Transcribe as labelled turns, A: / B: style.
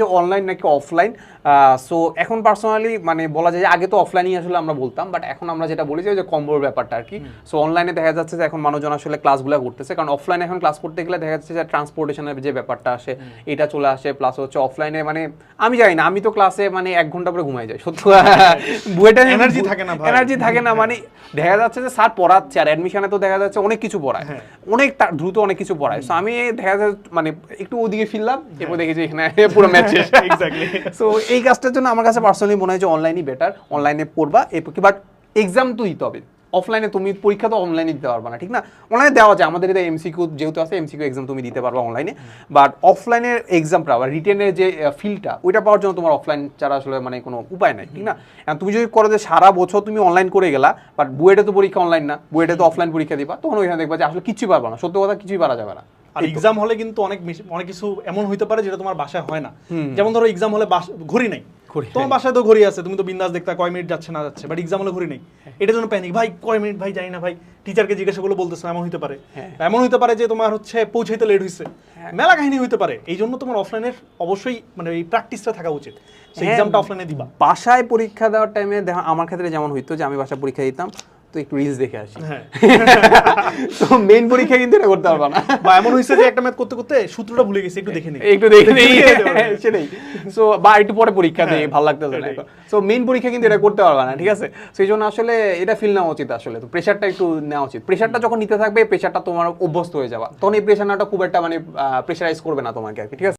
A: যে অনলাইন নাকি offline so এখন পার্সোনালি মানে বলা যায় যে আগে তো অফলাইনই আসলে আমরা বলতাম বাট এখন আমরা যেটা বলি যে কম্বোর ব্যাপারটা আর কি। সো অনলাইনে দেখা যাচ্ছে যে এখন মানুষজন আসলে ক্লাসগুলো করতেছে কারণ অফলাইনে এখন ক্লাস করতে গেলে দেখা যাচ্ছে যে ট্রান্সপোর্টেশনের যে ব্যাপারটা আসে এটা চলে আসে প্লাস হচ্ছে অফলাইনে মানে আমি জানি না আমি তো ক্লাসে মানে এক ঘণ্টা পরে ঘুমাই যাই সত্যি। বইটা
B: Energy থাকে না
A: এনার্জি থাকে না মানে দেখা যাচ্ছে যে স্যার পড়াচ্ছে আর অ্যাডমিশনে তো দেখা যাচ্ছে অনেক কিছু পড়ায়।
B: হ্যাঁ।
A: অনেক দ্রুত অনেক কিছু পড়ায়। সো আমি দেখা যাচ্ছে মানে একটু ওদিকে ফিরলাম এরপর দেখি যে এখানে পুরো সো এই কাজটার জন্য আমার কাছে পার্সোনালি মনে হয় যে অনলাইনই বেটার অনলাইনে পড়বা বাট এক্সাম তো দিতে হবে। অফলাইনে তুমি পরীক্ষা তো অনলাইনে দিতে পারবা না ঠিক না? অনলাইনে দেওয়া যায় আমাদের এটা এমসিকিউ যেহেতু আছে এমসিকিউ এক্সাম তুমি দিতে পারবা অনলাইনে বাট অফলাইনের এক্সামটা বা রিটেনের যে ফিলটা ওইটা পাওয়ার জন্য তোমার অফলাইন ছাড়া আসলে মানে কোনো উপায় নাই ঠিক না? তুমি যদি করো যে সারা বছর তুমি অনলাইন করে গেলা বাট বুয়েটে তো পরীক্ষা অনলাইন না বুয়েটে তো অফলাইন পরীক্ষা দিবা তখন ওইখানে দেখবা যে আসলে কিছুই পারবা না। সত্য কথা কিছুই পারা যাবে না।
B: আর এক্সাম হলে কিন্তু অনেক অনেক কিছু এমন হইতে পারে যেটা তোমার বাসায় হয় না। যেমন ধরো এক্সাম হলে ঘড়ি নাই। তোমার বাসায় তো ঘড়ি আছে তুমি তো বিন্দাস দেখতে কয় মিনিট যাচ্ছে না যাচ্ছে বাট এক্সাম হলে ঘড়ি নেই। এটার জন্য প্যানিক ভাই কয় মিনিট ভাই জানি না ভাই। টিচারকে জিজ্ঞাসা করলে বলতেছে এমন হইতে পারে।
A: হ্যাঁ।
B: এমন হইতে পারে যে তোমার হচ্ছে পৌঁছাইতে লেট হইছে। মেলা কাহিনী হইতে পারে। এই জন্য তোমার অফলাইনের অবশ্যই মানে এই প্র্যাকটিসটা থাকা উচিত। সেই
A: হ্যাঁ।
B: এক্সামটা অফলাইনে দিবা।
A: বাসায় পরীক্ষা দেওয়ার টাইমে দেখা আমার ক্ষেত্রে যেমন হইতো যে আমি বাসায় পরীক্ষা দিতাম তো একটু রিলস দেখে আসি।
B: হ্যাঁ।
A: তো মেইন পরীক্ষা কিন্তু এটা করতে পারবা না।
B: বা এমন হইছে যে একটা ম্যাথ করতে করতে সূত্রটা ভুলে গেছি একটু দেখে নিই।
A: একটু দেখে নেই। সেটাই সো বা একটু পরে পরীক্ষা দিই
B: হ্যাঁ,
A: ভালো লাগতেছে না সো মেইন পরীক্ষা কিন্তু এটা করতে পারবা না ঠিক আছে? সেই জন্য আসলে এটা ফিল নেওয়া উচিত আসলে। তো প্রেশারটা একটু নেওয়া উচিত। প্রেশারটা যখন নিতে থাকবে প্রেশারটা তোমার অভ্যস্ত হয়ে যাবা। তখন এই প্রেশার নেওয়াটা খুব একটা মানে প্রেশারাইজ করবে না তোমাকে আর কি ঠিক আছে?